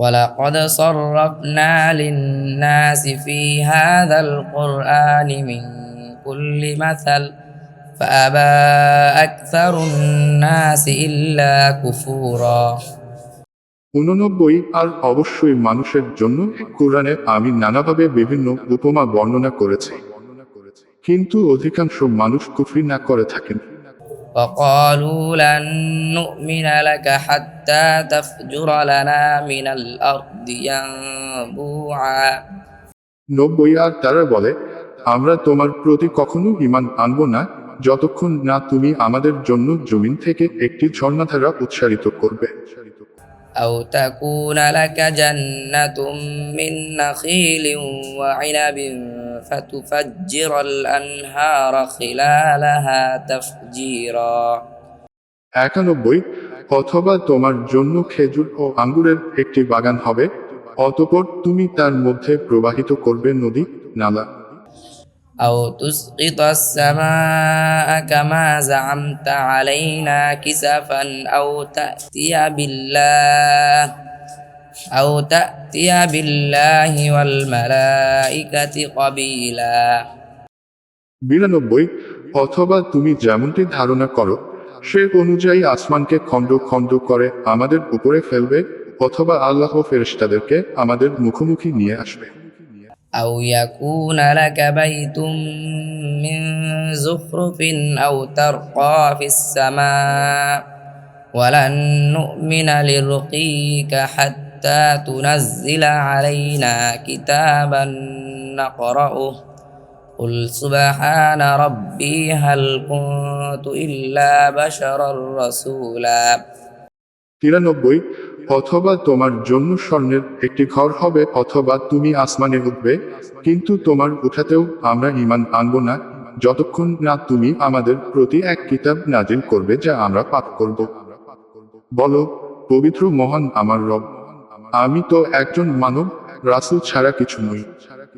ولقد صرفنا للناس في هذا القرآن من كل مثل فأبى أكثر الناس إلا كفورا উননব্বই আর অবশ্যই মানুষের জন্য কোরআনে আমি নানাভাবে বিভিন্ন উপমা বর্ণনা করেছি কিন্তু অধিকাংশ মানুষ কুফরি না করে থাকেন وقالوا لن نؤمن لك حتى تفجر لنا من الأرض ينبوعا নব্বই আর তারা বলে আমরা তোমার প্রতি কখনো ইমান আনব না যতক্ষণ না তুমি আমাদের জন্য জমিন থেকে একটি ঝর্ণাধারা উৎসারিত করবে أو تكون لك جنة من نخيل وعنب فتفجر الأنهار خلالها تفجيرا একানব্বই অথবা তোমার জন্য খেজুর ও আঙ্গুরের একটি বাগান হবে অতপর তুমি তার মধ্যে প্রবাহিত করবে নদী নালা أو تسقط السماء كما زعمت علينا كسفا أو تأتي بالله أو تأتي بالله والملائكة قبيلا বিরানব্বই অথবা তুমি যেমনটি ধারণা করো সে অনুযায়ী আসমানকে খণ্ড খণ্ড করে আমাদের উপরে ফেলবে অথবা আল্লাহ ফেরেশতাদেরকে আমাদের মুখোমুখি নিয়ে আসবে أو يكون لك بيت من زخرف أو ترقى في السماء ولن نؤمن لرقيك حتى تنزل علينا كتابا نقرأه قل سبحان ربي هل كنت إلا بشرا رسولا তিরানব্বই অথবা তোমার জন্য স্বর্ণের একটি ঘর হবে অথবা তুমি আসমানে উঠবে কিন্তু তোমার উঠাতেও আমরা ইমান আনব না যতক্ষণ না তুমি আমাদের প্রতি এক কিতাব নাজিল করবে যা আমরা পাঠ করব বলো পবিত্র মহান আমার রব আমি তো একজন মানব রাসুল ছাড়া কিছু নই।